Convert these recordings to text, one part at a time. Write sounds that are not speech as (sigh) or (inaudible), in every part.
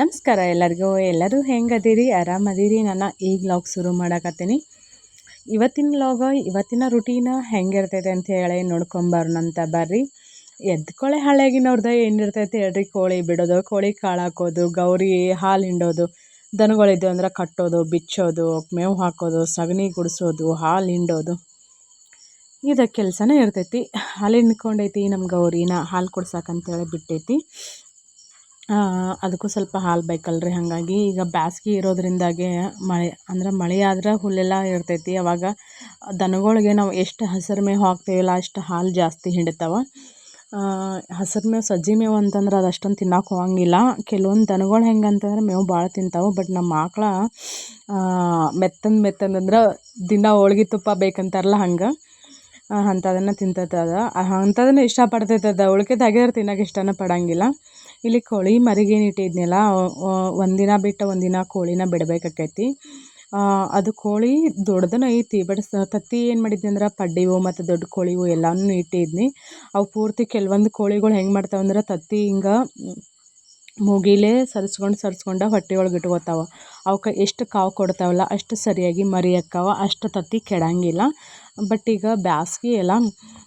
ನಮಸ್ಕಾರ ಎಲ್ಲರಿಗೂ. ಎಲ್ಲರೂ ಹೆಂಗದೀರಿ? ಆರಾಮದೀರಿ? ನಾನು ಈ ಲಾಗ್ ಶುರು ಮಾಡಕತ್ತೀನಿ. ಇವತ್ತಿನ ಲಾಗ ಇವತ್ತಿನ ರುಟೀನ ಹೆಂಗಿರ್ತೈತೆ ಅಂತ ಹೇಳಿ ನೋಡ್ಕೊಂಬರೋಣಂತ ಬರ್ರಿ. ಎದ್ಕೊಳೆ ಹಳೆಗಿನವ್ರದ್ದು ಏನಿರ್ತೈತೆ ಹೇಳ್ರಿ? ಕೋಳಿ ಬಿಡೋದು, ಕೋಳಿ ಕಾಳು ಹಾಕೋದು ಗೌರಿ ಹಾಲು ಹಿಂಡೋದು, ದನಗಳಿದ್ದು ಅಂದ್ರೆ ಕಟ್ಟೋದು, ಬಿಚ್ಚೋದು, ಮೇವು ಹಾಕೋದು, ಸಗಣಿ ಗುಡಿಸೋದು, ಹಾಲು ಹಿಂಡೋದು. ಇದು ಕೆಲಸನೇ ಇರ್ತೈತಿ. ಹಾಲು ಹಿಂಡ್ಕೊಂಡೈತಿ ನಮ್ಮ ಗೌರಿನ. ಹಾಲು ಕೊಡ್ಸಕ್ಕಂತೇಳಿ ಬಿಟ್ಟೈತಿ. ಅದಕ್ಕೂ ಸ್ವಲ್ಪ ಹಾಲು ಬೇಕಲ್ರಿ. ಹಾಗಾಗಿ ಈಗ ಬ್ಯಾಸ್ಗೆ ಇರೋದ್ರಿಂದಾಗೆ ಮಳೆ, ಅಂದ್ರೆ ಮಳೆ ಆದ್ರೆ ಹುಲ್ಲೆಲ್ಲ ಇರ್ತೈತಿ. ಅವಾಗ ದನಗಳಿಗೆ ನಾವು ಎಷ್ಟು ಹಸಿರು ಮೇವು ಹಾಕ್ತೇವಲ್ಲ, ಅಷ್ಟು ಹಾಲು ಜಾಸ್ತಿ ಹಿಂಡ್ತಾವೆ. ಹಸಿರು ಮೇವು, ಸಜ್ಜಿ ಮೇವು ಅಂತಂದ್ರೆ ಅದು ಅಷ್ಟೊಂದು ತಿನ್ನಕ್ಕೆ ಹೋಗಂಗಿಲ್ಲ. ಕೆಲವೊಂದು ದನಗಳು ಹೆಂಗೆ ಅಂತಂದ್ರೆ ಮೇವು ಭಾಳ ತಿಂತಾವೆ. ಬಟ್ ನಮ್ಮ ಆಕಳ ಮೆತ್ತನ ಮೆತ್ತಂದಂದ್ರೆ ದಿನ ಹೋಳ್ಗೆ ತುಪ್ಪ ಬೇಕಂತಾರಲ್ಲ ಹಂಗೆ ಅಂಥದನ್ನು ತಿಂತೈತೆ ಅದು. ಅಂಥದನ್ನು ಇಷ್ಟಪಡ್ತೈತೆ ಅದು. ಉಳ್ಕೆದಾಗ್ಯಾರ ತಿನ್ನೋಕೆ ಇಷ್ಟನೇ ಪಡೋಂಗಿಲ್ಲ. ಇಲ್ಲಿ ಕೋಳಿ ಮರಿಗೇನು ಇಟ್ಟಿದ್ನಲ್ಲ ಒಂದಿನ ಬಿಟ್ಟು ಒಂದಿನ ಕೋಳಿನ ಬಿಡಬೇಕಾಕೈತಿ. ಅದು ಕೋಳಿ ದೊಡ್ಡದನ ಐತಿ ಬಟ್ ತತ್ತಿ ಏನು ಮಾಡಿದ್ನಿ ಅಂದ್ರೆ ಪಡ್ಡಿವು ಮತ್ತು ದೊಡ್ಡ ಕೋಳಿವು ಎಲ್ಲನೂ ಇಟ್ಟಿದ್ನಿ ಅವು ಪೂರ್ತಿ ಕೆಲವೊಂದು ಕೋಳಿಗಳು ಹೆಂಗೆ ಮಾಡ್ತಾವೆ ಅಂದ್ರೆ ತತ್ತಿ ಹಿಂಗೆ ಮೂಗಿಲೇ ಸರಿಸ್ಕೊಂಡು ಸರಿಸ್ಕೊಂಡು ಹೊಟ್ಟೆ ಒಳಗೆ ಇಟ್ಕೋತಾವ. ಅವಕ್ಕೆ ಎಷ್ಟು ಕಾವು ಕೊಡ್ತಾವಲ್ಲ ಅಷ್ಟು ಸರಿಯಾಗಿ ಮರಿ ಅಷ್ಟು ತತ್ತಿ ಕೆಡಂಗಿಲ್ಲ. ಬಟ್ ಈಗ ಬ್ಯಾಸ್ಗೆ ಅಲ್ಲ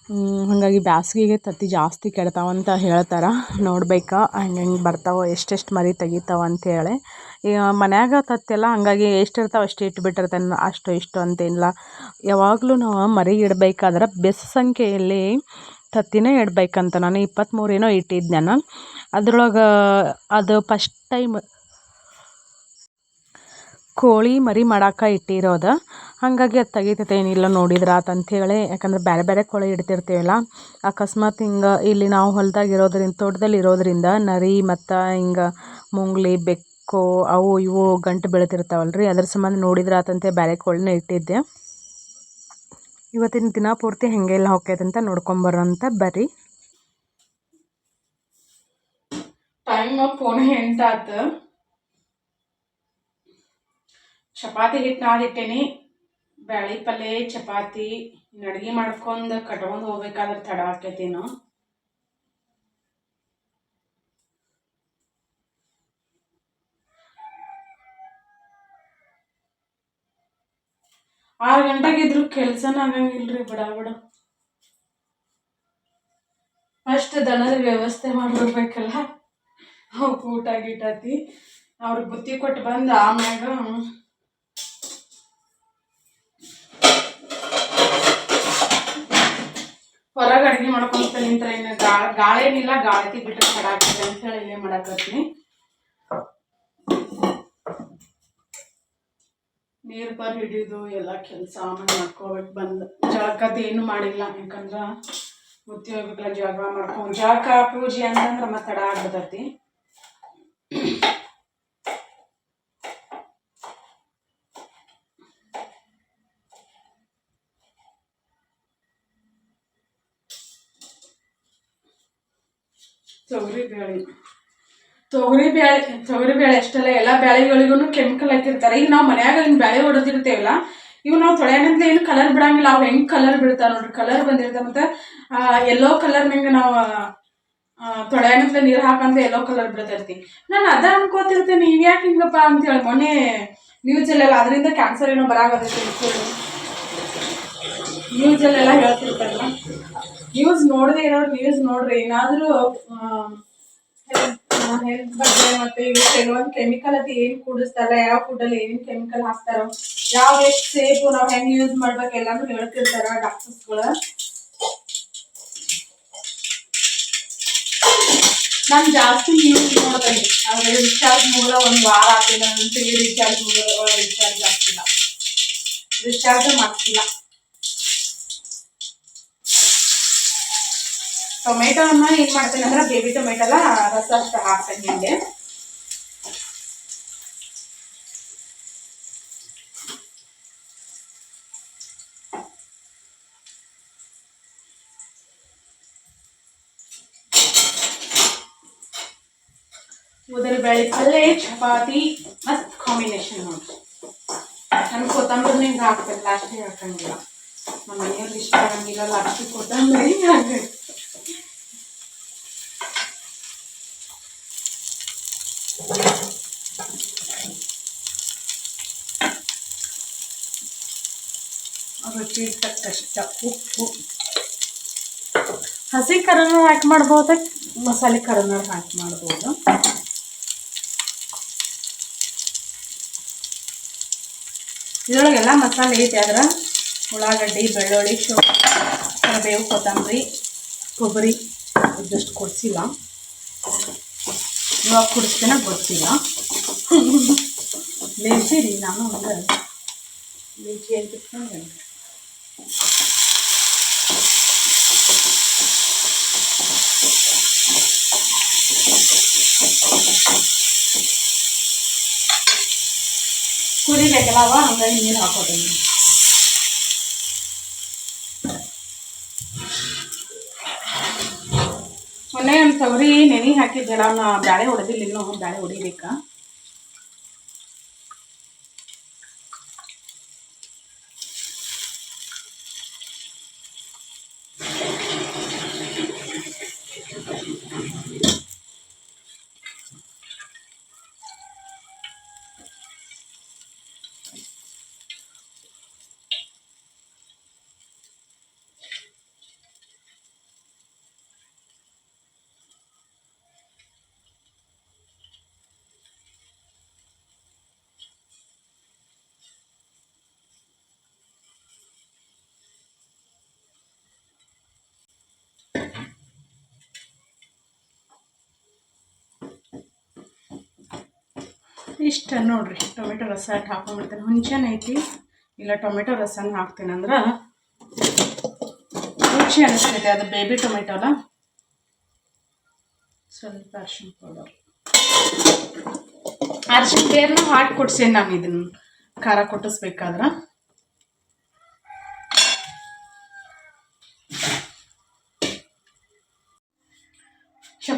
ಹಾಗಾಗಿ ಬ್ಯಾಸ್ಗೆಗೆ ತತ್ತಿ ಜಾಸ್ತಿ ಕೆಡ್ತಾವಂತ ಹೇಳ್ತಾರೆ. ನೋಡ್ಬೇಕು, ಹಂಗೆ ಹೆಂಗೆ ಬರ್ತಾವೆ, ಎಷ್ಟೆಷ್ಟು ಮರಿ ತೆಗಿತಾವೆ ಅಂತೇಳಿ ಈಗ ಮನ್ಯಾಗ ತತ್ತೆಲ್ಲ ಹಾಗಾಗಿ ಎಷ್ಟು ಇರ್ತಾವೆ ಅಷ್ಟು ಇಟ್ಬಿಟ್ಟಿರ್ತಾನೆ, ಅಷ್ಟು ಇಷ್ಟು ಅಂತೇನಿಲ್ಲ. ಯಾವಾಗಲೂ ನಾವು ಮರಿ ಇಡಬೇಕಾದ್ರೆ ಬೆಸ್ ಸಂಖ್ಯೆಯಲ್ಲಿ ತತ್ತಿನೇ ಇಡಬೇಕಂತ ನಾನು ಇಪ್ಪತ್ತ್ಮೂರು ಏನೋ ಇಟ್ಟಿದ್ದೆ ನಾನು ಅದ್ರೊಳಗೆ ಅದು ಫಸ್ಟ್ ಟೈಮ್ ಕೋಳಿ ಮರಿ ಮಾಡಾಕ ಇಟ್ಟಿರೋದು. ಹಾಗಾಗಿ ಅದು ತೆಗಿತೈತೆ ಏನಿಲ್ಲ ನೋಡಿದ್ರೆ ಆತು ಅಂಥೇಳಿ ಯಾಕಂದ್ರೆ ಬೇರೆ ಬೇರೆ ಕೋಳಿ ಇಡ್ತಿರ್ತೀವಲ್ಲ, ಅಕಸ್ಮಾತ್ ಹಿಂಗೆ ಇಲ್ಲಿ ನಾವು ಹೊಲ್ದಾಗ ಇರೋದ್ರಿಂದ, ತೋಟದಲ್ಲಿ ಇರೋದರಿಂದ ನರಿ ಮತ್ತು ಹಿಂಗೆ ಮುಂಗ್ಲಿ, ಬೆಕ್ಕು ಅವು ಇವು ಗಂಟು ಬೀಳ್ತಿರ್ತಾವಲ್ಲ ರೀ ಅದ್ರ ಸಂಬಂಧ ನೋಡಿದ್ರೆ ಆತಂತೆ ಬೇರೆ ಕೋಳಿನ ಇಟ್ಟಿದ್ದೆ. ಇವತ್ತಿನ ದಿನ ಪೂರ್ತಿ ಹೆಂಗೆಲ್ಲ ಹೊಕ್ಕೈತೆ ಅಂತ ನೋಡ್ಕೊಂಬರೋಂತ ಬರ್ರಿ. Time phone ಎಂಟಾತು. ಚಪಾತಿ ಹಿಟ್ಟು ನಾದಿಟ್ಟೇನಿ ಬ್ಯಾಳಿ ಪಲ್ಯ ಚಪಾತಿ ಅಡುಗೆ ಮಾಡ್ಕೊಂಡು ಕಟ್ಕೊಂಡು ಹೋಗ್ಬೇಕಾದ್ರೆ ತಡ ಆಕೈತೇನೋ ಆರು ಗಂಟೆಗಿದ್ರು ಕೆಲಸನ ಆಗಂಗಿಲ್ರಿ, ಬಿಡ ಬಿಡ. ಫಸ್ಟ್ ದನದ ವ್ಯವಸ್ಥೆ ಮಾಡ್ಬಿಡ್ಬೇಕಲ್ಲ. ಊಟ ಗೀಟತಿ ಅವ್ರಿಗೆ ಬುತ್ತಿ ಕೊಟ್ಟು ಬಂದು ಆಮ್ಯಾಗ ಮಾಡ್ಕೊಂತ ನಿಂತ್ರ ಏನು ಗಾಳಿ ಗಾಳೇನಿಲ್ಲ ಗಾಳತಿ ಬಿಟ್ಟರೆ ಆಗ್ತದೆ ಅಂತ ಹೇಳಿ ಇಲ್ಲೇ ಮಾಡಾಕತ್ತೀನಿ ನೀರು ಬರ್ ಹಿಡಿಯೋದು ಎಲ್ಲ ಕೆಲಸ ಆಮೇಲೆ ಮಾಡ್ಕೋಬೇಕು ಬಂದು. ಜಳಕದ್ದು ಏನು ಮಾಡಿಲ್ಲ, ಯಾಕಂದ್ರೆ ಮುತ್ತಿ ಹೋಗ್ಬೇಕಲ್ಲ ಜಳಕ ಮಾಡ್ಕೊಂಡು ಜಳಕ ಪೂಜೆ ಅಂತಂದ್ರೆ ಮತ್ತೆ ತಡ ಆಗ್ಬಿಡ್ತೈತಿ. ತೊಗರಿ ಬೇಳೆ ತೊಗರಿ ಬೇಳೆ ತೊಗರಿ ಬೇಳೆ ಅಷ್ಟೆಲ್ಲ ಎಲ್ಲ ಬೇಳೆಗಳಿಗೂ ಕೆಮಿಕಲ್ ಹಾಕಿರ್ತಾರೆ. ಈಗ ನಾವು ಮನ್ಯಾಗ ಹಿಂಗೆ ಬೇಳೆ ಹೊಡೆದಿರ್ತೇವಲ್ಲ, ಇವು ನಾವು ತೊಳೆಯೋಣಂತ ಏನು ಕಲರ್ ಬಿಡಂಗಿಲ್ಲ. ಅವು ಹೆಂಗೆ ಕಲರ್ ಬಿಡ್ತಾವೆ ನೋಡ್ರಿ. ಕಲರ್ ಬಂದಿರ್ತಾವೆ ಮತ್ತು ಎಲ್ಲೋ ಕಲರ್ನಂಗೆ ನಾವು ತೊಳೆಯೋಣಂತ ನೀರು ಹಾಕಂತ ಎಲ್ಲೋ ಕಲರ್ ಬಿಡ್ತಿರ್ತಿ ನಾನು ಅದ ಅನ್ಕೋತಿರ್ತೇನೆ. ನೀವು ಯಾಕೆ ಹಿಂಗಪ್ಪ ಅಂತೇಳಿ. ಮೊನ್ನೆ ನ್ಯೂಸಲ್ಲೆಲ್ಲ ಅದರಿಂದ ಕ್ಯಾನ್ಸರ್ ಏನೋ ಬರಾಗತ್ತೈತಿ ನ್ಯೂಸಲ್ಲೆಲ್ಲ ಹೇಳ್ತಿರ್ತಾರಲ್ಲ. ನ್ಯೂಸ್ ನೋಡದೆ ಇರೋರು ನ್ಯೂಸ್ ನೋಡ್ರಿ. ಏನಾದ್ರೂ ಹೆಲ್ತ್ ಬಗ್ಗೆ ಮತ್ತೆ ಇವು ಕೆಲವೊಂದು ಕೆಮಿಕಲ್ ಅತಿ ಏನು ಕೂಡಿಸ್ತಾರೆ ಯಾವ ಫುಡ್ಡಲ್ಲಿ ಏನೇನು ಕೆಮಿಕಲ್ ಹಾಕ್ತಾರೋ, ಯಾವ ಎಷ್ಟು ಸೇಫು ನಾವು ಹೆಂಗೆ ಯೂಸ್ ಮಾಡ್ಬೇಕು ಎಲ್ಲಾನು ಹೇಳ್ತಿರ್ತಾರ ಡಾಕ್ಟರ್ಸ್ಗಳು ನಾನು ಜಾಸ್ತಿ ನ್ಯೂಸ್ ನೋಡ್ತೀನಿ ಆದ್ರೆ ರಿಚಾರ್ಜ್ ಮೂಲ ಒಂದು ವಾರ ಆಗ್ತಿಲ್ಲ. ಅಂತ ರಿಚಾರ್ಜ್ ಮೂಲ ರಿಚಾರ್ಜ್ ಆಗ್ತಿಲ್ಲ. ರಿಚಾರ್ಜ್ ಮಾಡ್ತಿಲ್ಲ. ಟೊಮೆಟೊನ ಏನು ಮಾಡ್ತೀನಿ ಅಂದ್ರೆ ಬೇಬಿ ಟೊಮೆಟೊ ಎಲ್ಲ ರಸ ಅಷ್ಟು ಹಾಕ್ತೀನಿ ಹಿಂಗೆ ಉದರ ಬೇಳೆ ಚಪಾತಿ, ಮಸ್ತ್ ಕಾಂಬಿನೇಷನ್ ನೋಡಿ. ನಾನು ಕೊತ್ತಂಬರಿ ಹಿಂಗೆ ಹಾಕ್ತೇನೆ ಲಾಸ್ಟಿಗೆ ಹಾಕಂಗಿಲ್ಲ. ನಮ್ಮ ಮನೆಯವ್ರಿಗೆ ಇಷ್ಟ ಆಗಂಗಿಲ್ಲ ಲಾಸ್ಟಿಗೆ ಕೊತ್ತಂಬರಿ ಹಾಕಿ ರುಚಿಗೆ ಉಪ್ಪು ಹಸಿ ಕರನ ಹಾಕಿ ಮಾಡ್ಬೋದು. ಮಸಾಲೆ ಕರನ ಹಾಕಿ ಮಾಡ್ಬೋದು. ಇದ್ರೊಳಗೆಲ್ಲ ಮಸಾಲೆ ಐತೆ ಆದ್ರೆ ಉಳ್ಳಾಗಡ್ಡಿ, ಬೆಳ್ಳುಳ್ಳಿ, ಶೋ ಕರಿಬೇವು, ಕೊತ್ತಂಬರಿ, ಕೊಬ್ಬರಿ ಇದಷ್ಟು ಕೊಡಿಸಿಲ್ಲ. ಇವಾಗ ಕುಡಿಸ್ತೇನೆ ಗೊತ್ತಿಲ್ಲ. (laughs) ಲೇಜಿ ರೀ ನಾನು ಹಂಗೆ ಲೇಜಿ ಅಂತ ಕುದಿಬೇಕಲ್ಲ ಅವ ಹಂಗಾಗಿ ನೀರು ಹಾಕೋದು ಮೊನ್ನೆ ಒಂದು ತೊಗರಿ ನೆನೆ ಹಾಕಿದ್ದೆಲ್ಲ ನಾ ಬ್ಯಾಳೆ ಹೊಡೆದಿಲ್ಲ, ಇನ್ನೂ ಬ್ಯಾಳೆ ಹೊಡಿಬೇಕಾ? ಇಷ್ಟ ನೋಡ್ರಿ, ಟೊಮೆಟೊ ರಸ ಹಾಕೊಂಡ್ಬಿಡ್ತೇನೆ. ಹುಂಚೆನ ಐತಿ. ಇಲ್ಲ, ಟೊಮೆಟೊ ರಸನ ಹಾಕ್ತೀನಿ ಅಂದ್ರೆ ರುಚಿ ಅನಿಸ್ತೈತೆ ಅದು ಬೇಬಿ ಟೊಮೆಟೊ ಅಲ್ಲ. ಸ್ವಲ್ಪ ಅರ್ಶಿನ ಪೌಡರ್. ಅರ್ಶಿನ ಬೇರ್ನ ಹಾಕಿ ಕೊಡ್ಸೇನೆ ನಾನು ಇದನ್ನ. ಖಾರ ಕೊಟ್ಟಿಸ್ಬೇಕಾದ್ರೆ.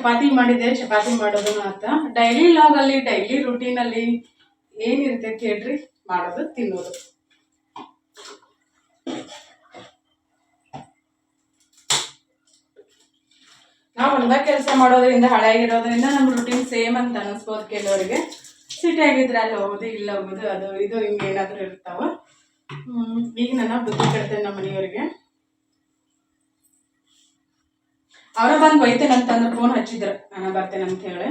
ಚಪಾತಿ ಮಾಡಿದೆ, ಚಪಾತಿ ಮಾಡೋದು ಅಂತ. ಡೈಲಿ ಲಾಗ್ ಅಲ್ಲಿ ಡೈಲಿ ರುಟೀನಲ್ಲಿ ಏನಿರುತ್ತೆ ಕೇಳ್ರಿ, ಮಾಡೋದು, ತಿನ್ನೋದು. ನಾವು ಒಂದ ಕೆಲಸ ಮಾಡೋದ್ರಿಂದ, ಹಳೆಯಾಗಿರೋದ್ರಿಂದ ನಮ್ಮ ರುಟೀನ್ ಸೇಮ್ ಅಂತ ಅನಿಸ್ಬೋದು ಕೆಲವರಿಗೆ. ಸಿಟಿಯಾಗಿದ್ರೆ ಅಲ್ಲಿ ಹೋಗೋದು, ಇಲ್ಲ ಹೋಗೋದು, ಅದು, ಇದು ಹಿಂಗೆ ಏನಾದರೂ ಇರ್ತಾವ ಈಗ ನನ್ನ ಬುದ್ಧಿ ಕೇಳ್ತೇನೆ ನಮ್ಮ ಮನೆಯವರಿಗೆ ಅವ್ರ ಬಂದು ಒಯ್ತೇನೆ ಅಂತಂದ್ರೆ ಫೋನ್ ಹಚ್ಚಿದ್ರು. ನಾನು ಬರ್ತೇನೆ ಅಂತ ಹೇಳಿ.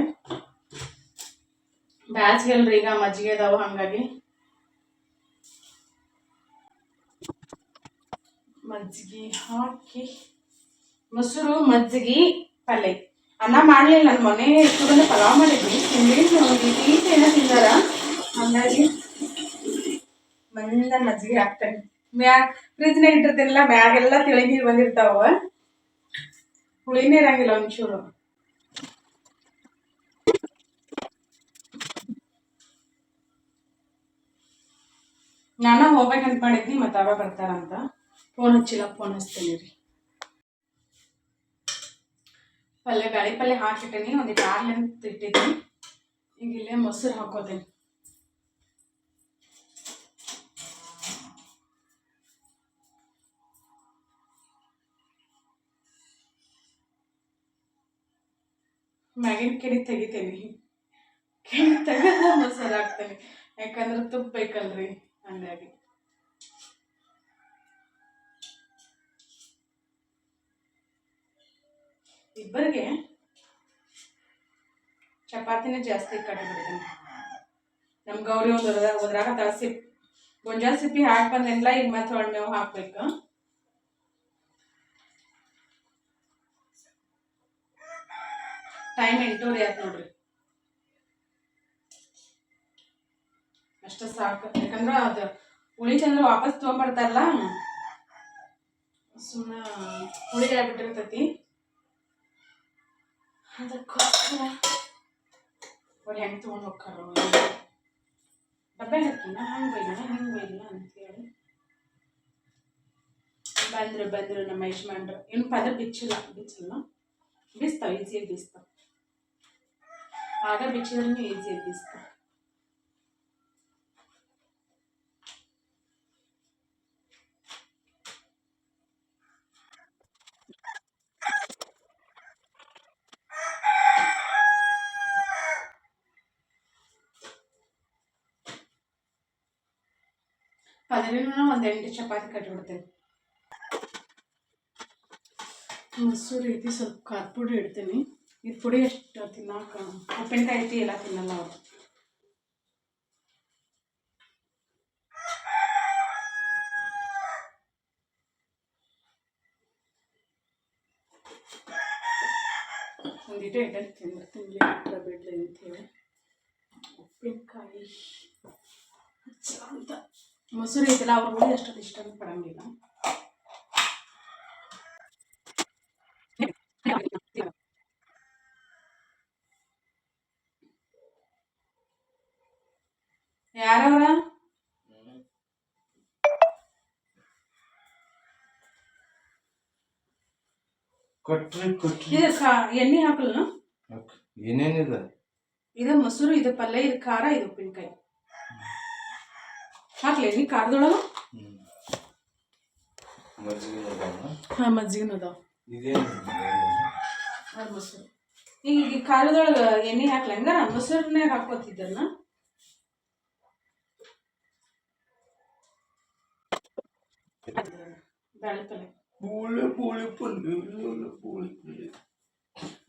ಬ್ಯಾಸ್ಗೆ ಅಲ್ರಿ ಈಗ ಮಜ್ಜಿಗೆ ಅದಾವ, ಹಂಗಾಗಿ. ಮಜ್ಜಿಗೆ ಹಾಕಿ, ಮೊಸರು, ಮಜ್ಜಿಗೆ ಪಲ್ಯ ಅನ್ನ ಮಾಡ್ಲಿಲ್ಲ ನನ್ನ ಮನೆ ಇಟ್ಟು ಪಲಾವ್ ಮಾಡಿದ್ವಿ. ಈಟ್ ಏನೋ ತಿಂದಾರ. ಹಂಗಾಗಿ ಮಂದ ಮಜ್ಜಿಗೆ ಹಾಕ್ತೇನೆ. ಮ್ಯಾ ಫ್ರಿಜ್ನಾಗ ಇಟ್ಟಿರ್ತೀನಲ್ಲ, ಮ್ಯಾಗೆಲ್ಲ ತಿಳಿ ನೀರು ಬಂದಿರ್ತಾವ ಹುಳಿನೇ ಇರಂಗಿಲ್ಲ ಒಂಚೂರು. ನಾನು ಹೋಗ್ಬೇಕಂತ ಮಾಡಿದ್ನಿ, ಮತ್ತೆ ಅವ ಬರ್ತಾರಂತ. ಫೋನ್ ಹಚ್ಚಿಲ್ಲ ಫೋನ್ ಹಚ್ತೀನಿ ರೀ ಪಲ್ಯ ಬ್ಯಾಳಿ ಪಲ್ಯ ಹಾಕಿಟ್ಟೇನಿ ಒಂದಿಟ್ಟು ಆರ್ಲಿ ಅಂತ ಇಟ್ಟಿದ್ದೀನಿ ಈಗ ಇಲ್ಲೇ ಮೊಸರು ಹಾಕೋತೀನಿ. ಮ್ಯಾಗಿನ ಕೆಡಿ ತೆಗಿತೇನೆ. ಕೆಡಿ ತೆಗೆದ ಮೊಸರು ಹಾಕ್ತೇನೆ ಯಾಕಂದ್ರೆ ತುಪ್ಪ ಬೇಕಲ್ರಿ ಹಂಗಾಗಿ. ಇಬ್ಬರಿಗೆ ಚಪಾತಿನೇ ಜಾಸ್ತಿ ಕಟ್ಟಿಬಿಡ್ತೀನಿ ನಮ್ಮ ಗೌರಿ ಒಂದು ಒದ್ರಾಗ ತಳಸಿ ಗೊಂಜಾಳ ಸಿಪ್ಪಿ ಹಾಕಿ ಬಂದಿಲ್ಲ ಈಗ ಮತ್ತೆ ಹೊಳ್ ಮೇವು ಹಾಕ್ಬೇಕು. ಟೈಮ್ ಎಂಟೂವರೆ ಆಯ್ತು ನೋಡ್ರಿ. ಅಷ್ಟ ಸಾಕು. ಯಾಕಂದ್ರ ಅದು ಹುಳಿ ಚಂದ್ರ ವಾಪಸ್ ತಗೊಂಬರ್ತಾರಲ್ಲ? ಸುಮ್ಮನೆ ಹುಳಿ ಆಗ್ಬಿಟ್ಟಿರ್ತೈತಿ. ಅದಕ್ಕೋಸ್ಕರ ಅವ್ರು ಹೆಂಗೆ ತೊಗೊಂಡು ಹೋಗ್ತಾರ ಡಬ್ಬೆ ಹಾಕಿನ ಹಂಗೆ ಬೈಲ್ಲ ಹಿಂಗೆ ಅಂತ ಅಂತೇಳಿ. ಬಂದ್ರು ಬಂದ್ರು ನಮ್ಮ ಯಜಮಾನ್ರು. ಇನ್ನು ಪದ ಬಿಚ್ಚಿಲ್ಲ ಬಿಚ್ಚಿಲ್ಲ. ಬಿಸ್ತಾವ ಈಸಿಯಾಗಿ ಬಿಸ್ತಾವ. బాగా మిక్చర్ని వేసి చేపిస్తా పది చపాతి కట్టి పెడతాయి మసూరు అయితే సొప్పు కర్పూడు ಇದು ಪುಡಿ ಎಷ್ಟು ತಿನ್ನಾಕ ಉಪ್ಪಿನಕಾಯಿ ಐತಿ ಎಲ್ಲ ತಿನ್ನಲ್ಲ ಅವ್ರು. ಒಂದಿಟ್ಟು ಐಟಮ್ ತಿಂದಿರ್ತೀನಿ ಬಿಟ್ರೆ ಬಿಡ್ಲಿ ಅಂತೇಳಿ ಉಪ್ಪಿನಕಾಯಿ ಹಚ್ಚ ಅಂತ. ಮೊಸರು ಐತಲ್ಲ, ಅವ್ರ ಹುಳಿ ಅಷ್ಟೊಂದು ಇಷ್ಟ ಪಡಂಗಿಲ್ಲ ಯಾರವ್ರ ಕೊಟ್ರಿ ಕೊಟ್ರಿ. ಇದು ಖಾ ಎಣ್ಣೆ ಹಾಕಲ್ಲ ಏನೇನಿದೆ? ಇದು ಮೊಸರು ಇದು ಪಲ್ಯ ಇದು ಖಾರ ಇದು ಉಪ್ಪಿನಕಾಯಿ. ಹಾಕ್ಲಿ ಎಣ್ಣೆ ಖಾರದೊಳಗ? ಮಜ್ಜಿಗೆ ಹಾಂ ಮಜ್ಜಿಗೆನೂ ಅದಾವ. ಇದೇನು ಅದು ಮೊಸರು. ಈಗ ಈ ಖಾರದೊಳಗೆ ಎಣ್ಣೆ ಹಾಕ್ಲ ಹಂಗಾರ ಮೊಸರನ್ನೇ ಹಾಕೋತಿದ್ದನ್ನ ಬೇಳೆ ಪಲ್ಯ. ಪೂಳೆ ಪೂಳೆ ಪುಲ್ಲು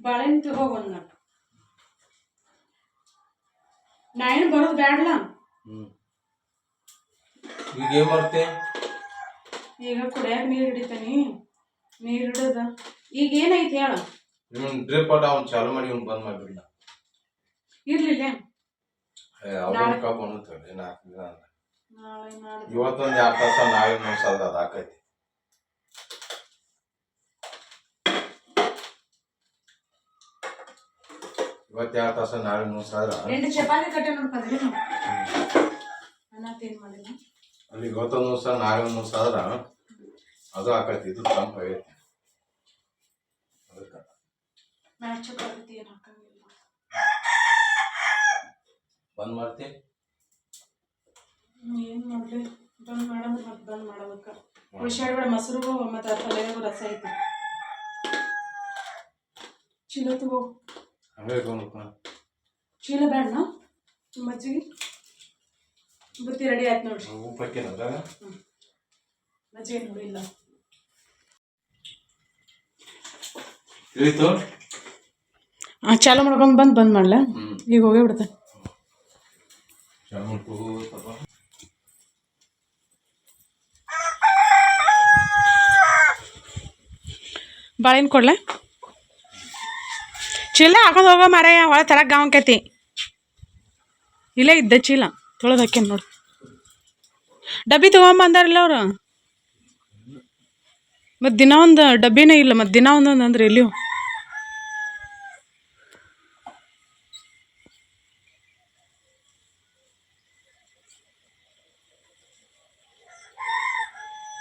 ಬಾಳೆಹಣ್ಣು ತಗೋ ಒಂದು ನಾ ಏನು ಬರೋದು ಬ್ಯಾಡಲ್ಲ ಹ್ಮ್. ಈಗ ಏನ್ ಮಾಡ್ತೆ? ಈಗ ಕುಡಿಯಾಕ ನೀರು ಹಿಡಿತಾನಿ. ನೀರು ಹಿಡದ. ಈಗ ಏನೈತಿ ಹೇಳ? ಇವನ್ ಡ್ರಿಪ್ ಅವ್ನ್ ಚಾಲು ಮಾಡಿ ಇವ್ನ್ ಬಂದ್ ಮಾಡ್ಬಿಡ್ಲ. ಇರ್ಲಿಲ್ಲ ಅವ್ನ ಕಪ್ ಅನ್ನುತ್ತಲ್ಲ ನಾಲ್ಕು ದಿನ ಇವತ್ತೊಂದ್ ಎರಡ್ ತಾಸ ನಾಳೆ ಅದಾಕೈತಿ ಇವತ್ತು ಎರಡು ತಾಸ ನಾಳೆ ಮೂರು ಸಾವಿರ ಎಂಟು ಚಪಾತಿ ಕಟ್ಟೆ ನೋಡ್ಕೊಂಡ್ರಿ ಮಾಡಿಲ್ಲ ಅಲ್ಲಿ ಗೊತ್ತೊಂದು ಮೂರು ಸಾವಿರ ನಾಳೆ ಮೂರು ಸಾವಿರ. ಅದು ಆಕೈತಿ ಇದು ತಂಪ ಆಗೈತಿ ಅದಕ್ಕ. ನಾಳೆ ಚಪಾತಿ ಏನು ಹಾಕಂಗಿಲ್ಲ. ಬಂದ್ ಮಾಡ್ತಿ? ಏನು ಮಾಡ್ಲಿ? ಬಂದ್ ಮಾಡೋದು ಮತ್ತೆ ಬಂದ್ ಮಾಡೋದಕ್ಕೆ ಉಳಿಸಾಡ್ಬೇಡ ಮೊಸರು ಮತ್ತು ಪಲ್ಯಗೂ ರಸ ಐತಿ. ಚೀಲ ತಗೋ ಹಂಗೆ ಇಟ್ಕೊಂಡ್ಬಿಡ್ತಾನ. ಚೀಲ ಬೇಡ ಮಜ್ಜಿಗೆ ಬುತ್ತಿ ರೆಡಿ ಆಯ್ತು ನೋಡ್ರಿ. ಉಪ್ಪು ಅದ್ರಾಗ? ಮಜ್ಜಿಗೆ ನೋಡಿ ಇಲ್ಲ. ಹಾಂ ಚಾಲು ಮಾಡ್ಕೊಂಡು ಬಂದು ಬಂದ್ ಮಾಡ್ಲಾ? ಈಗ ಹೋಗೇ ಬಿಡ್ತೆ. ಕೂತಪ್ಪ ಬಾಳೆಹಣ್ಣು ಕೊಡ್ಲೆ? ಚೀಲ ಹಾಕೋದು ಹೋಗೋ ಮಾರಾಯ ಒಳ ತರಕ್ಕೆ ಗಾವಂಕೈತಿ ಇಲ್ಲೇ ಇದ್ದ ಚೀಲ ತೊಳೆದು ಹಾಕ್ಯನ್ ನೋಡಿ. ಡಬ್ಬಿ ತೊಗೊಂಬಂದಾರಿಲ್ಲ ಅವರು. ಮತ್ತು ದಿನ ಒಂದು ಡಬ್ಬಿನೇ ಇಲ್ಲ ಮತ್ತು ದಿನ ಒಂದೊಂದು ಅಂದ್ರೆ ಎಲ್ಲಿಯೂ.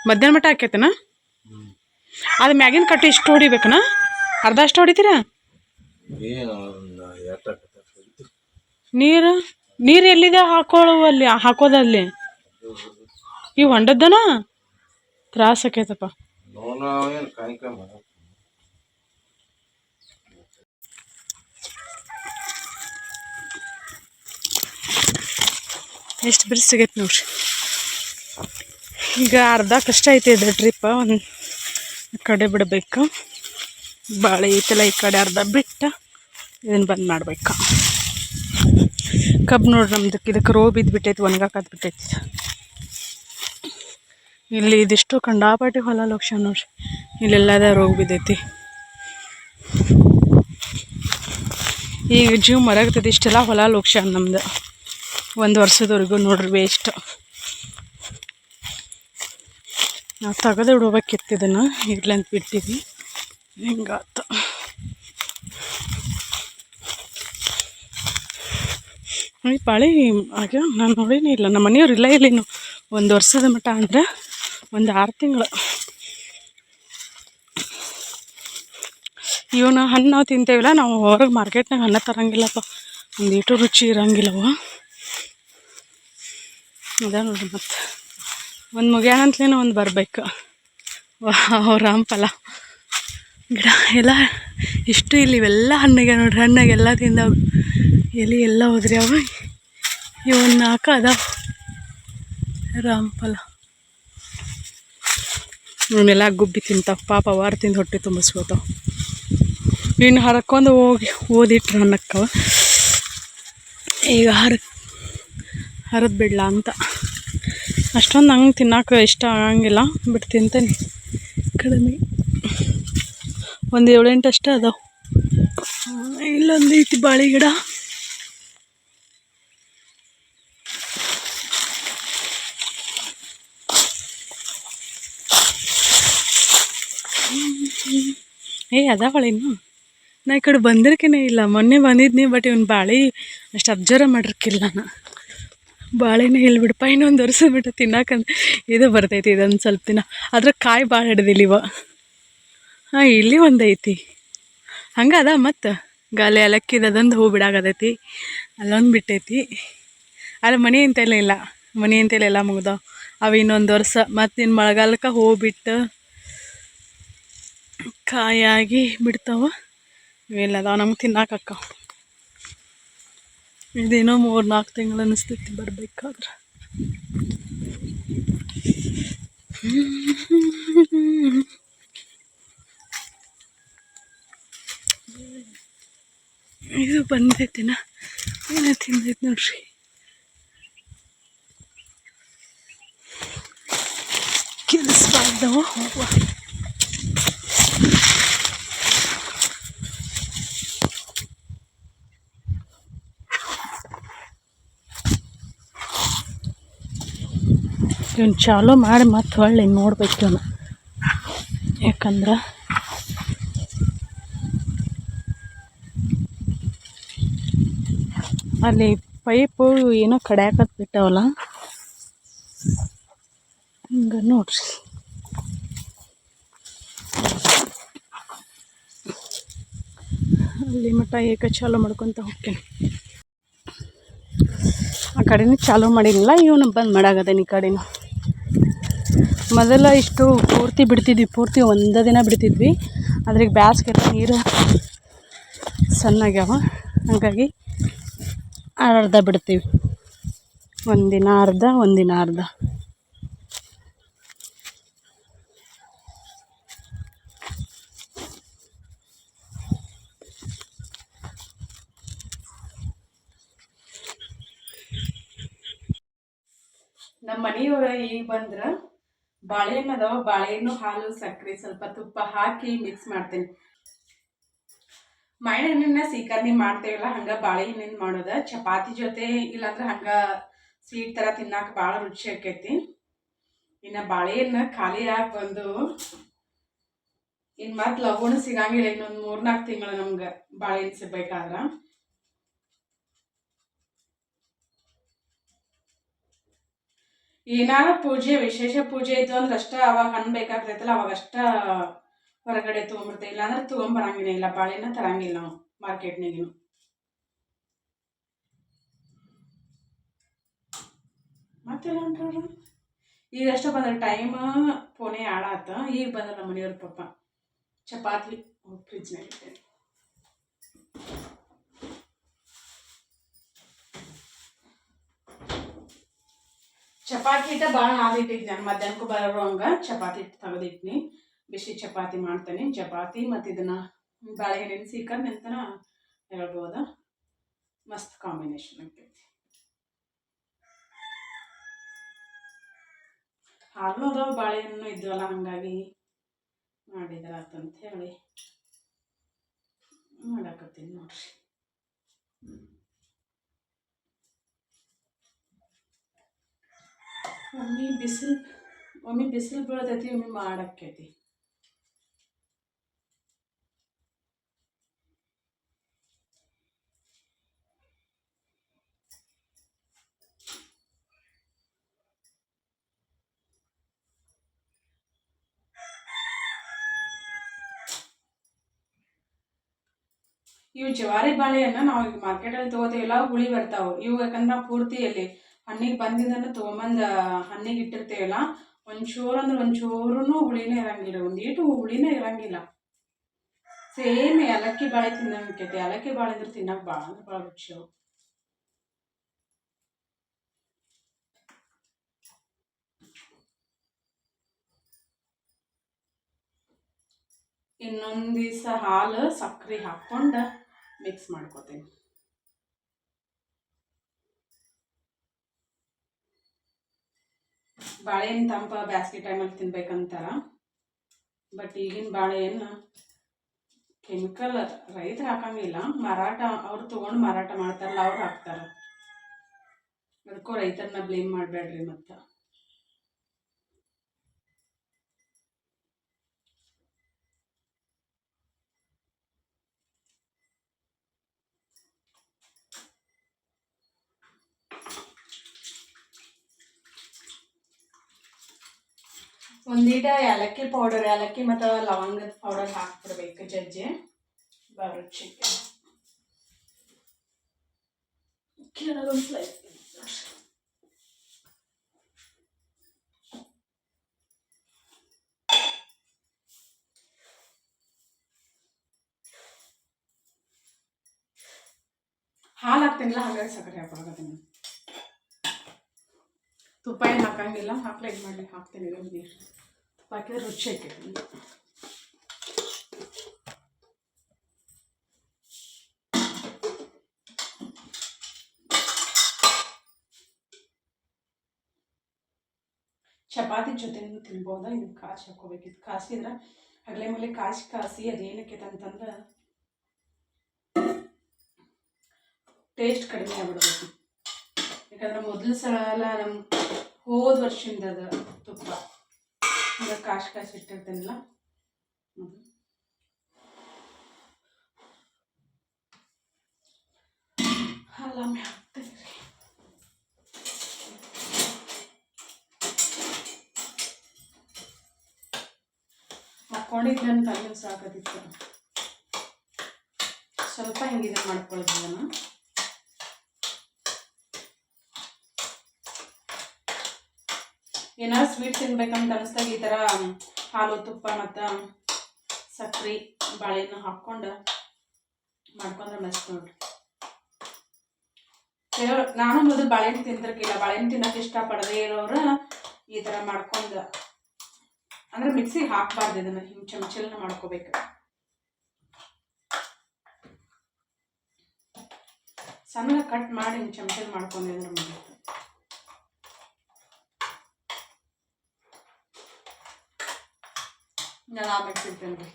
ಮಧ್ಯಾಹ್ನ ಮಟ್ಟ ಹಾಕೈತನ ಅದು ಮ್ಯಾಗಿನ ಕಟ್ಟಿ ಇಷ್ಟು ಹೊಡಿಬೇಕನಾ? ಅರ್ಧ ಅಷ್ಟು ಹೊಡಿತೀರಾ ಏನು ಒಂದು ಎಟ್ಟ ಹಾಕತ್ತ ನೀರು ನೀರು ಎಲ್ಲಿದೆ ಹಾಕೊಳ್ಳುವಲ್ಲಿ ಹಾಕೋದಲ್ಲಿ? ಈ ಹೊಂಡದ್ದನ? ತ್ರಾಸ ಆಕೈತಪ್ಪ. ಎಷ್ಟು ಬಿರ್ಸ್ ಸಿಗೈತೆ ನೋಡ್ರಿ. ಈಗ ಅರ್ಧ ಕಷ್ಟ ಐತಿ ಇದು ಟ್ರಿಪ್ ಒಂದು ಕಡೆ ಬಿಡಬೇಕು. ಬಾಳೆ ಐತಲ್ಲ ಈ ಕಡೆ ಅರ್ಧ ಬಿಟ್ಟು ಇದನ್ನು ಬಂದ್ ಮಾಡ್ಬೇಕು. ಕಬ್ಬು ನೋಡ್ರಿ ನಮ್ದು ಇದಕ್ಕೆ ರೋ ಬಿದ್ದುಬಿಟ್ಟೈತಿ ಒಣಗಾಕತ್ ಬಿಟ್ಟೈತಿ ಇಲ್ಲಿ ಇದಿಷ್ಟು ಕಂಡಾಪಟ್ಟಿ ಹೊಲ ಲಕ್ಷ ನೋಡ್ರಿ. ಇಲ್ಲೆಲ್ಲದ ರೋಗ ಬಿದ್ದೈತಿ. ಈಗ ಜೀವ ಮರಗ್ತದೆ, ಇಷ್ಟೆಲ್ಲ ಹೊಲ ಲೋಕ್ಷ ನಮ್ದು. ಒಂದು ವರ್ಷದವರೆಗೂ ನೋಡ್ರಿ ವೇಸ್ಟ್ ನಾವು ತೆಗೆದು ಇಡಬೇಕಿತ್ತು ಇದನ್ನು ಇರ್ಲಿ ಅಂತ ಬಿಟ್ಟಿದ್ವಿ. ಹಿಂಗಾತು. ಈ ಪಾಳಿ ಆಗ ನಾನು ನೋಡೀನಿ ಇಲ್ಲ. ನಮ್ಮ ಮನೆಯವ್ರು ಇಲ್ಲ ಇಲ್ಲಿ ಇನ್ನು ಒಂದು ವರ್ಷದ ಮಟ್ಟ ಅಂದ್ರೆ ಒಂದು ಆರು ತಿಂಗಳು. ಇವನು ಹಣ್ಣು ನಾವು ತಿಂತೇವಲ್ಲ. ನಾವು ಹೊರಗೆ ಮಾರ್ಕೆಟ್ನಾಗ ಹಣ್ಣು ತರಂಗಿಲ್ಲಪ್ಪ. ಒಂದು ಈಟು ರುಚಿ ಇರಂಗಿಲ್ಲವ ಅದ ನೋಡ್ರಿ ಮತ್ತೆ. ಒಂದು ಮುಗ್ಯಾಣಂತ್ಲೇನೋ ಒಂದು ಬರಬೇಕು. ರಾಮಫಲ ಗಿಡ ಎಲ್ಲ ಇಷ್ಟು ಇಲ್ಲಿ ಇವೆಲ್ಲ ಹಣ್ಣಿಗೆ ನೋಡ್ರಿ ಹಣ್ಣಾಗೆಲ್ಲ ತಿಂದವು ಎಲೆ ಎಲ್ಲ ಹೋದ್ರಿ ಅವ. ಇವನ್ ನಾಲ್ಕು ಅದಾವ. ರಾಮಫಲ ಇವನ್ನೆಲ್ಲ ಗುಬ್ಬಿ ತಿಂತಾವ. ಪಾಪ ವಾರ ತಿಂದು ಹೊಟ್ಟೆ ತುಂಬಿಸ್ಕೋತಾವ. ಇನ್ನು ಹರಕೊಂಡು ಹೋಗಿ ಓದಿಟ್ರು ಅನ್ನಕ್ಕವ. ಈಗ ಹರ ಹರದು ಬಿಡ್ಲ ಅಂತ. ಅಷ್ಟೊಂದು ಹಂಗೆ ತಿನ್ನೋಕೆ ಇಷ್ಟ ಆಗಂಗಿಲ್ಲ ಬಿಟ್ಟು ತಿಂತೇನೆ. ಕಡಿಮೆ. ಒಂದು ಏಳೆಂಟು ಅಷ್ಟೇ ಅದಾವ. ಇಲ್ಲೊಂದು ಐತಿ ಬಾಳೆ ಗಿಡ. ಏ, ಅದಾವಳೆ ಇನ್ನು? ನಾ ಈ ಕಡೆ ಬಂದಿರ್ಕೇನೆ ಇಲ್ಲ. ಮೊನ್ನೆ ಬಂದಿದ್ನಿ ಬಟ್ ಇವ್ನು ಬಾಳೆ ಅಷ್ಟು ಅಬ್ಸರ್ವ್ ಮಾಡಿರ್ಕಿಲ್ಲ ನಾ. ಬಾಳೆನೇ ಇಲ್ಲಿ ಬಿಡಪ್ಪ, ಇನ್ನೊಂದು ವರ್ಷ ಬಿಟ್ಟು ತಿನ್ನಕಂತ ಇದು ಬರ್ತೈತಿ ಇದೊಂದು ಸ್ವಲ್ಪ ದಿನ. ಅದ್ರ ಕಾಯಿ ಭಾಳ ಹಿಡ್ದಿಲ್ಲ ಇವ. ಹಾಂ, ಇಲ್ಲಿ ಒಂದೈತಿ. ಹಂಗೆ ಅದ ಮತ್ತು. ಗಾಲಿ ಅಲಕ್ಕಿದ ಅದೊಂದು ಹೂ ಬಿಡಾಗದೈತಿ ಅಲ್ಲೊಂದು ಬಿಟ್ಟೈತಿ. ಅಲ್ಲಿ ಮನೆ ಅಂತೆಲ್ಲ ಇಲ್ಲ. ಮನೆ ಅಂತೆಲ್ಲ ಎಲ್ಲ ಅವು ಇನ್ನೊಂದು ವರ್ಷ ಮತ್ತು ಇನ್ನು ಮಳೆಗಾಲಕ್ಕೆ ಹೂ ಬಿಟ್ಟು ಕಾಯಾಗಿ ಬಿಡ್ತಾವ. ಇವೆಲ್ಲ ಅದಾವ, ನಮ್ಗೆ ತಿನ್ನಾಕಕ್ಕ. ಇದೇನೋ ಮೂರು ನಾಲ್ಕು ತಿಂಗಳು ಅನಿಸ್ತೈತಿ ಬರ್ಬೇಕಾದ್ರೆ. ಇದು ಬಂದೈತಿನ? ಏನೋ ತಿಂದೈತೆ ನೋಡ್ರಿ. ಕೆಲಸಬಾರ್ದವ ಹೋಗುವ ಇವನು ಚಾಲೋ ಮಾಡಿ ಮತ್ತೆ ಹೊಳ್ಳಿ ನೋಡ್ಬೇಕು ಇವನು. ಯಾಕಂದ್ರೆ ಅಲ್ಲಿ ಪೈಪು ಏನೋ ಕಡ್ಯಾಕತ್ ಬಿಟ್ಟವಲ್ಲ? ಹಿಂಗೆ ನೋಡ್ರಿ. ಅಲ್ಲಿ ಮಟ್ಟ ಏಕ ಚಾಲೂ ಮಾಡ್ಕೊತ ಹೋಗ್ತೀನಿ. ಆ ಕಡೆನೂ ಚಾಲೂ ಮಾಡಿರಲಿಲ್ಲ, ಇವನು ಬಂದ್ ಮಾಡಾಗದೇನು ಈ ಕಡೆನೂ. ಮೊದಲ ಇಷ್ಟು ಪೂರ್ತಿ ಬಿಡ್ತಿದ್ವಿ, ಪೂರ್ತಿ ಒಂದೇ ದಿನ ಬಿಡ್ತಿದ್ವಿ. ಆದ್ರೆ ಬ್ಯಾಸ್ಗೆಲ್ಲ ಬ್ಯಾಸ್ಗೆ ನೀರು ಸಣ್ಣಾಗ್ಯಾವ. ಹಾಗಾಗಿ ಅರ್ಧ ಬಿಡ್ತೀವಿ. ಒಂದಿನ ಅರ್ಧ ಒಂದಿನ ಅರ್ಧ. ನಮ್ಮ ಮನೆಯವ್ರ ಈಗ ಬಂದ್ರ ಬಾಳೆಹಣ್ಣು ಅದಾವ, ಬಾಳೆಹಣ್ಣು ಹಾಲು ಸಕ್ಕರೆ ಸ್ವಲ್ಪ ತುಪ್ಪ ಹಾಕಿ ಮಿಕ್ಸ್ ಮಾಡ್ತೇನೆ. ಮಾವಿನಹಣ್ಣಿನ ಸೀಕರ್ಣಿ ಮಾಡ್ತೇವಲ್ಲ, ಹಂಗ ಬಾಳೆಹಣ್ಣಿನ ಮಾಡೋದ. ಚಪಾತಿ ಜೊತೆ ಇಲ್ಲಾಂದ್ರೆ ಹಂಗ ಸ್ವೀಟ್ ತರ ತಿನ್ನಕ್ಕೆ ಭಾಳ ರುಚಿ ಆಕೈತಿ. ಇನ್ನ ಬಾಳೆಹಣ್ಣು ಖಾಲಿ ಆಗಿ ಬಂದು ಇನ್ನು ಮತ್ ಲಗುಣ ಸಿಗಂಗಿಲ್ಲ, ಇನ್ನೊಂದ್ ಮೂರ್ನಾಲ್ಕು ತಿಂಗಳು ನಮ್ಗೆ ಬಾಳೆಹಣ್ಣು ಸಿಗ್ಬೇಕಾದ್ರ. ಏನಾರ ಪೂಜೆ, ವಿಶೇಷ ಪೂಜೆ ಇತ್ತು ಅಂದ್ರೆ ಅಷ್ಟ ಅವಾಗ ಹಣ್ಣು ಬೇಕಾಗ್ತೈತಲ್ಲ, ಅವಾಗ ಹೊರಗಡೆ ತೊಗೊಂಬರ್ತೇವೆ ಇಲ್ಲಾಂದ್ರೆ ತೊಗೊಂಬರಂಗಿಲ್ಲ ಇಲ್ಲ. ಬಾಳೆನ ತರಂಗಿಲ್ಲ ನಾವು ಮಾರ್ಕೆಟ್ನಾಗಿನೂ ಮತ್ತೆಲ್ಲ ಹೊಂಟ್ರವ್ರು ಈಗ ಎಷ್ಟೋ ಬಂದ್ರೆ ಟೈಮ್ ಫೋನೇ ಹಾಳಾತ. ಈಗ ಬಂದ್ರ ನಮ್ಮ ಮನೆಯವ್ರ ಪಪ್ಪ ಚಪಾತಿ ಫ್ರಿಜ್ನಾಗ ಚಪಾತಿ ಹಿಟ್ಟ ಭಾಳ ನಾದಿಟ್ಟಿದ್ನಿ ನಾನು ಮಧ್ಯಾಹ್ನಕ್ಕೂ ಬರೋರು ಹಂಗ ಚಪಾತಿ ಹಿಟ್ಟು ತೆಗೆದಿಟ್ನಿ. ಬಿಸಿ ಚಪಾತಿ ಮಾಡ್ತೇನೆ. ಚಪಾತಿ ಮತ್ತು ಇದನ್ನ ಎಣ್ಣೆ ಸಿಕ್ಕ ಅಂತನ ಹೇಳ್ಬೋದು? ಮಸ್ತ್ ಕಾಂಬಿನೇಷನ್ ಆಗ್ತೈತಿ. ಹಾಲು ಅದಾವ, ಬಾಳೆಹಣ್ಣು ಇದ್ವಲ್ಲ, ಹಂಗಾಗಿ ಮಾಡಿದ್ರಾತಂತ ಹೇಳಿ ಮಾಡಾಕತ್ತೀನಿ ನೋಡ್ರಿ. ಒಮ್ಮೆ ಬಿಸಿಲು ಒಮ್ಮೆ ಬಿಸಿಲು ಬೀಳ್ತೈತಿ, ಒಮ್ಮೆ ಮಾಡಾಕೈತಿ ಇವು ಜವಾರಿ ಬಾಳೆಹಣ್ಣ ನಾವು ಈಗ ಮಾರ್ಕೆಟಲ್ಲಿ ತೊಗೋತೀವಲ್ಲ ಹುಳಿ ಬರ್ತಾವೆ. ಇವು ಯಾಕಂದ್ರೆ ನಾವು ಪೂರ್ತಿಯಲ್ಲಿ ಹಣ್ಣಿಗೆ ಬಂದಿದ್ದನ್ನು ತೊಗೊಂಬಂದು ಹಣ್ಣಿಗೆ ಇಟ್ಟಿರ್ತೇವಲ್ಲ, ಒಂಚೂರು ಅಂದ್ರೆ ಒಂಚೂರು ಹುಳಿನೇ ಇರಂಗಿಲ್ಲ, ಒಂದೀಟು ಹುಳಿನೇ ಇರಂಗಿಲ್ಲ. ಸೇಮ್ ಏಲಕ್ಕಿ ಬಾಳೆ ತಿನ್ನಂಗೈತಿ ಏಲಕ್ಕಿ ಬಾಳೆ ಅಂದ್ರೆ ತಿನ್ನಕ್ಕೆ ಭಾಳ ಅಂದ್ರೆ ಭಾಳ ರುಚಿ ಅವು. ಇನ್ನೊಂದು ದಿವಸ ಹಾಲು ಸಕ್ಕರೆ ಹಾಕ್ಕೊಂಡು ಮಿಕ್ಸ್ ಮಾಡ್ಕೋತೀನಿ. ಬಾಳೆಹಣ್ಣು ತಂಪ ಬ್ಯಾಸ್ಗೆ ಟೈಮಲ್ಲಿ ತಿನ್ಬೇಕಂತಾರ. ಬಟ್ ಈಗಿನ ಬಾಳೆಹಣ್ಣು ಕೆಮಿಕಲ್ ರೈತರು ಹಾಕಂಗಿಲ್ಲ. ಮಾರಾಟ ಅವ್ರು ತೊಗೊಂಡು ಮಾರಾಟ ಮಾಡ್ತಾರಲ್ಲ ಅವ್ರು ಹಾಕ್ತಾರೆ. ಅದಕ್ಕೂ ರೈತರನ್ನ ಬ್ಲೇಮ್ ಮಾಡಬೇಡ್ರಿ ಮತ್ತು. ಒಂದೀಟ ಏಲಕ್ಕಿ ಪೌಡರ್ ಏಲಕ್ಕಿ ಮತ್ತು ಲವಂಗದ ಪೌಡರ್ ಹಾಕ್ಬಿಡ್ಬೇಕು ಜಜ್ಜಿ. ಬರುಚಿಕ್ಕೆ ಕೆಳಗೊಂದು ಪ್ಲೇಟ್ ಹಾಲು ಹಾಕ್ತೀನಿಲ್ಲ ಹಾಗಾಗಿ ಸಕ್ಕರೆ ಹಾಕೊಳಕತ್ತೀನಿ. ತುಪ್ಪ ಏನು ಹಾಕಂಗಿಲ್ಲ ಹಾಕ್ಲೈಟ್ ಇದು ಮಾಡಲಿ ಹಾಕ್ತೀನಿ ನೀರು. ತುಪ್ಪ ಹಾಕಿದ್ರೆ ರುಚಿ ಆಕೈತಿ ಚಪಾತಿ ಜೊತೆನೂ ತಿನ್ಬೋದ? ಇದು ಕಾಸಿ ಹಾಕೋಬೇಕು ಇದು ಕಾಸಿದ್ರೆ ಹಗಲೆ ಮೇಲೆ ಕಾಸಿ ಕಾಸಿ ಅದೇನಕ್ಕೆ ಅಂತಂದ್ರೆ ಟೇಸ್ಟ್ ಕಡಿಮೆ ಆಗ್ಬಿಡ್ಬೇಕು. ಯಾಕಂದ್ರೆ ಮೊದಲ ಸಲ ನಮ್ಮ ಹೋದ ವರ್ಷದಿಂದ ಅದ ತುಪ್ಪ. ಈಗ ಕಾಶ್ ಕಾಶ್ ಇಟ್ಟಿರ್ತೇನಲ್ಲ? ಅದು ಅಲ್ಲಮ್ಮೆ ಹಾಕ್ತೇನೆ ಮಕ್ಕೊಂಡಿದ್ದು ಸಾಕತ್ತಿತ್ತು ಸ್ವಲ್ಪ ಹಿಂಗಿದೆ ಮಾಡ್ಕೊಳ್ತೀನಿ ಏನಾದ್ರು ಸ್ವೀಟ್ ತಿನ್ಬೇಕಂತ ಅನಿಸ್ದಾಗ ಈ ಥರ ಹಾಲು, ತುಪ್ಪ ಮತ್ತು ಸಕ್ರೆ, ಬಾಳೆಹಣ್ಣು ಹಾಕ್ಕೊಂಡು ಮಾಡ್ಕೊಂಡ್ರೆ ಮಸ್ತ್ ನೋಡ್ರಿ. ಕೆಲವ್ರು ನಾನು ಮೊದಲು ಬಾಳೆಹಣ್ಣು ತಿಂತಿರ್ಕಿಲ್ಲ ಬಾಳೆಹಣ್ಣು ತಿನ್ನಕ್ಕೆ ಇಷ್ಟಪಡದೇ ಇರೋರು ಈ ಥರ ಮಾಡ್ಕೊಂಡು, ಅಂದ್ರೆ ಮಿಕ್ಸಿಗೆ ಹಾಕ್ಬಾರ್ದು ಇದನ್ನ, ಹಿಂಗೆ ಚಮಚಲನ್ನ ಮಾಡ್ಕೋಬೇಕು. ಸಣ್ಣ ಕಟ್ ಮಾಡಿ ಹಿಂಗೆ ಚಮಚಲ್ ಮಾಡ್ಕೊಂಡಿದ್ರೆ ರೀ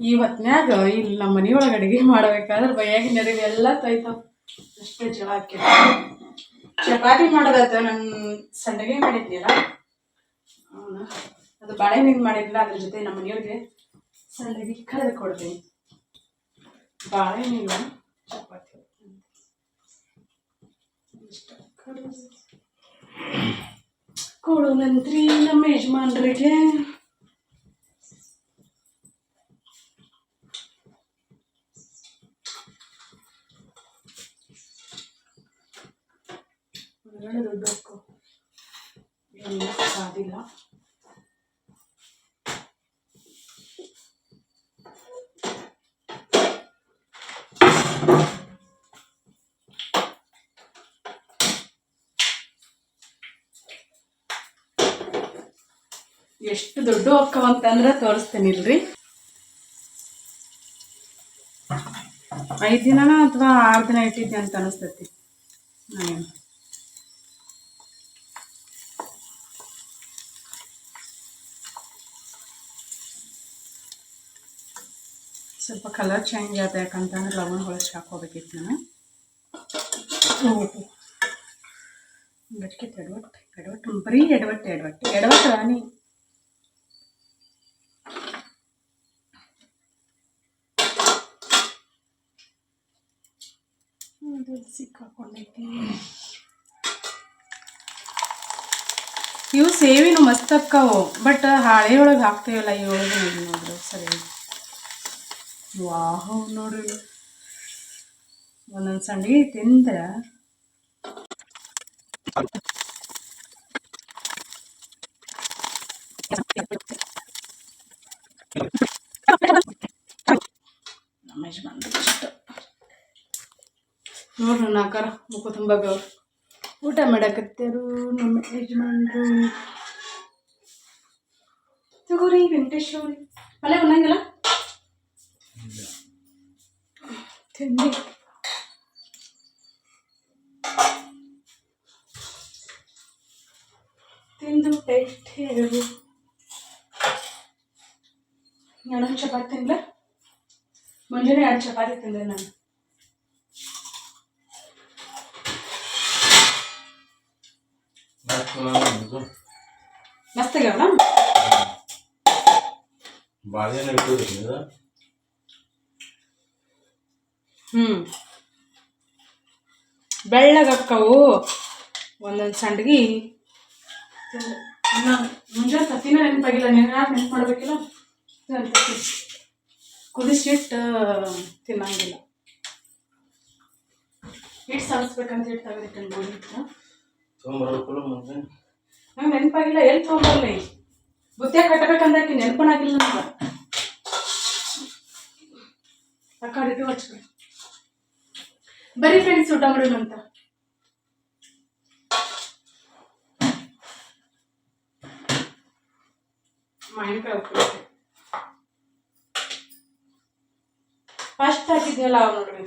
ಈ ಹೊತ್ನ್ಯಾಗ ಇಲ್ಲಿ ನಮ್ಮ ಮನೆಯೊಳಗೆ ಅಡುಗೆ ಮಾಡಬೇಕಾದ್ರೆ ಬೈಯಾಗಿನ ಅರಿವು ಎಲ್ಲ ತೊಯ್ತಾವ ಅಷ್ಟೇ ಜಳ ಹಾಕಿ ಚಪಾತಿ ಮಾಡೋದಾಯ್ತು ನನ್ನ ಸಂಡಿಗೆ ಮಾಡಿದ್ನಲ್ಲ ಅದು ಅದು ಬಾಳೆಹಣ್ಣಿನ ಮಾಡಿದ್ಲ ಅದ್ರ ಜೊತೆ ನಮ್ಮ ಮನೆಯವ್ರಿಗೆ ಸಂಡಿಗೆ ಕರೆದು ಕೊಡ್ತೀನಿ. ಬಾಳೆಹಣ್ಣಿಲ್ಲ ಚಪಾತಿ. ಇಷ್ಟ. ಕರೆದು ಕೊಡೋಣಂತ್ರಿ ನಮ್ಮ ಯಜಮಾನ್ರಿಗೆ ಒಳ್ಳೆ ದೊಡ್ಡ ಅಕ್ಕು ಎಲ್ಲ ಕಾದಿಲ್ಲ ಎಷ್ಟು ದೊಡ್ಡ ಅಂತಂದ್ರ ತೋರಿಸ್ತೇನಿ ಇಲ್ರಿ ಐದು ದಿನನ ಅಥವಾ ಆರು ದಿನ ಇಟ್ಟಿದ್ದೆ ಅಂತ ಅನಿಸ್ತೈತಿ. ಸ್ವಲ್ಪ ಕಲರ್ ಚೇಂಜ್ ಆದ ಯಾಕಂತಂದ್ರೆ ಲವಣ ಹೊಳಸಿ ಹಾಕೋಬೇಕಿತ್ತು ನಾನು. ಎಡವಟ್ಟು ಎಡವಟ್ಟು ಬರೀ ಎಡವಟ್ಟು ಎಡವಟ್ಟು ಎಡವಟ್ಟು ರಾಣಿ ಅದು ಸಿಕ್ಕಾಕೊಂಡೈತಿ ಇವು ಸೇವಿನೂ ಮಸ್ತ್ ಅಕ್ಕಾವು ಬಟ್ ಹಾಳೆ ಒಳಗೆ ಹಾಕ್ತೇವಲ್ಲ, ಈ ಒಳಗೆ ನೋಡಿ ನೋಡ್ರಿ ಸರಿ. ವಾಹ್, ನೋಡ್ರಿ. ಒಂದೊಂದು ಸಂಡಿಗೆ ತಿಂದ್ರೆ ನಮ್ಮ ಯಜಮಾನ್ರು ಇಷ್ಟ ನೋಡ್ರಿ ನಾಕಾರ ಮುಖ ತುಂಬ ಬೆವ್ರು ಊಟ ಮಾಡಕತ್ತಾರು ನಮ್ಮ ಯಜಮಾನ್ರು. ತಗೋರಿ ವೆಂಕಟ ವೆಂಕಟೇಶ್ವರಿ. ಪಲ್ಯ ಉಣ್ಣಂಗಿಲ್ಲ ತಿಂಡಿ. ತಿಂದು ಟೇಸ್ಟ್ ಹೇಳು ನಾನು ಚಪಾತಿ ತಿನ್ಲ ಮುಂಜಾನೆ ಎರಡು ಚಪಾತಿ ತಿಂದೆ ನಾನು. ಮಸ್ತ್ ಆಗ್ಯಾವಲ್ಲ ಬಾಳೆಹಣ್ಣು ಇಟ್ಟಿದ್ರು ಹ್ಞೂ ಬೆಳ್ಳಗಕ್ಕವು ಒಂದೊಂದು ಸಂಡ್ಗಿ. ಮುಂಜಾನೆ ತತ್ತಿನ ನೆನಪಾಗಿಲ್ಲ ನೀನು ಯಾರು ನೆನ್ಪು ಮಾಡ್ಬೇಕಿಲ್ಲ. ಕುದಿಸಿಟ್ಟು ತಿನ್ನಂಗಿಲ್ಲ. ಹಿಟ್ಟು ಸಾಧಿಸ್ಬೇಕಂತ ಹಿಟ್ಟು ತೆಗೆದಿಟ್ಟೆ ಹಿಟ್ಟು ತೊಗೊಂಬರ್ಬೇಕಲ್ಲ ಮುಂದೆ ನಂಗೆ ನೆನಪಾಗಿಲ್ಲ ಎಲ್ಲಿ ತೊಗೊಂಬರ್ಲಿ? ಬುತ್ತಿಯಾಗ ಕಟ್ಟಬೇಕಂದ್ರೆ ನೆನಪನಾಗಿಲ್ಲ ನಂಗೆ. ತಕ್ಕಾಡಿಟ್ಟು ಹಚ್ಕೊಳ್ಳಿ ಬರೀ ಫ್ರೆಂಡ್ಸ್ ಊಟ ಮಾಡೋಣ ಅಂತ. ಮಾವಿನಕಾಯಿ ಫಸ್ಟ್ ಹಾಕಿದ್ನಲ್ಲ ಅವ್ರು ನೋಡ್ರಿ.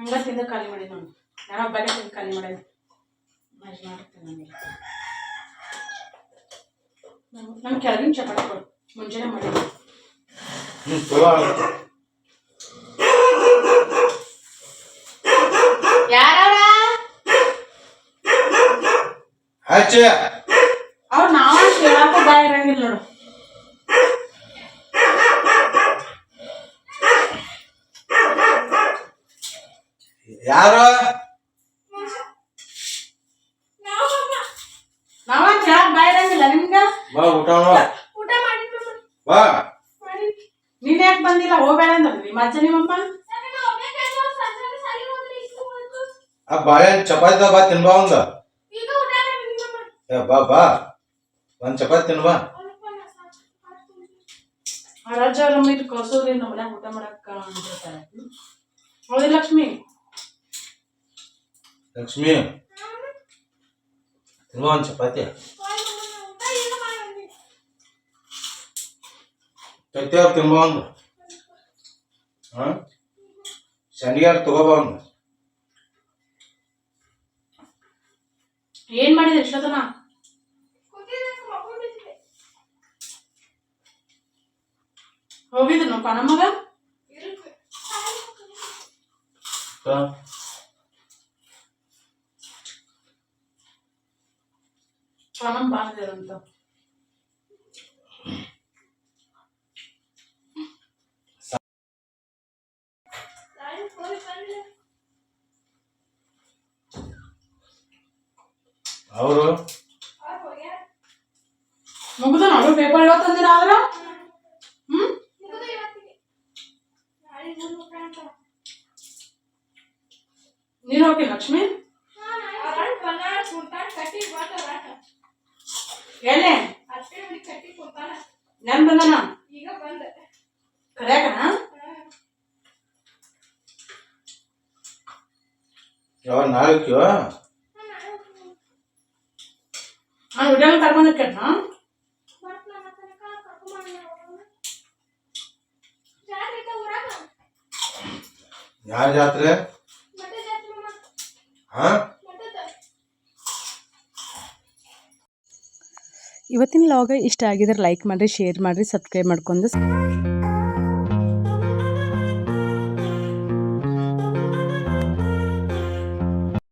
ಹಂಗ ತಿಂದ ಖಾಲಿ ಮಾಡಿ ನಾನು ಯಾರೋ ಬೇರೆ ತಿಂದು ಖಾಲಿ ಮಾಡಿ ಮಜ್ ಮಾಡ್ತೀನಿ ನನಗೆ ನಮ್ಮ ಕೆಳಗಿನ ಚಪಾತಿ ಕೊಡು. ಮುಂಜಾನೆ ಮಾಡಿದ್ದೆ ಯಾರ ಅವ್ರು ನಾವು ಕೇಳಕ್ಕೂ ಬಾಯ್ ಇರಂಗಿಲ್ಲ ನೋಡು. ಯಾರು? ನಾವ ಕೇಳಾಕ ಬಾಯ್ ಇರಂಗಿಲ್ಲ ನಿಮ್ಗ? ಬಾ ಊಟ ಮಾಡು. ಊಟ ಮಾಡಿ ಬಾ. ನೀನ್ ಯಾಕೆ ಬಂದಿಲ್ಲ? ಹೋಗ್ಬೇಡ ಅಂದ್ರ ನಿಮ್ಮ ಅಜ್ಜ ನಿಮ್ಮಮ್ಮ ಆ ಬಾಳೆಹಣ್ಣು ಚಪಾತಿ ಬಾ ತಿನ್ಬಾ ಒಂದ. ಏ ಬಾ ಬಾ. ಒಂದ್ ಚಪಾತಿ ತಿನ್ಬಾ. ಆ ರಾಜ ಕಳ್ಸೋದ್ರಿ ನಮ್ಮ ಮನ್ಯಾಗ ಊಟ ಅಂತಿರ್ತಾರೆ ಹೌದಿ ಲಕ್ಷ್ಮಿ. ಲಕ್ಷ್ಮಿ. ತಿನ್ನುವ ಒಂದು ಚಪಾತಿ. ತತ್ತಿಯವ್ರು ತಿನ್ಬಾ ಒಂದು. ಹಾ? ಸಂಡಿಗಾರ ತಗೋಬಾ ಒಂದು. ಏನ್ ಮಾಡಿದ್ರಿ ಇಷ್ಟೊತ್ತನ ಹೋಗಿದ್ರು ಪಣಮ್ಮಗ ಹಾ. ಪಣಮ್ ಬಾಂದಿರಂತ ಅವರು ಮುಗಿದ ನಾವು ಪೇಪರ್ ಇವತ್ತಂದಿರ ಆದ್ರ ಹ್ಮ್ ನೀನ್ ಹೋಗಿ ಲಕ್ಷ್ಮಿ ಎಲ್ಲಿ ನೆನ್ ಬಂದನ ಕರ್ಯಾಕನ ಯಾವ ನಾಲ್ಕು ನಾನು ವಿಡಿಯೋ ಕರ್ಕೊಂಡು ಕೇಳ್ನ ಯಾವ ಜಾತ್ರೆ ಹಾ ಇವತ್ತಿನ ಲಾಗ್ ಇಷ್ಟ ಆಗಿದ್ರೆ ಲೈಕ್ ಮಾಡಿರಿ ಶೇರ್ ಮಾಡಿರಿ ಸಬ್ಸ್ಕ್ರೈಬ್ ಮಾಡ್ಕೊಂಡು.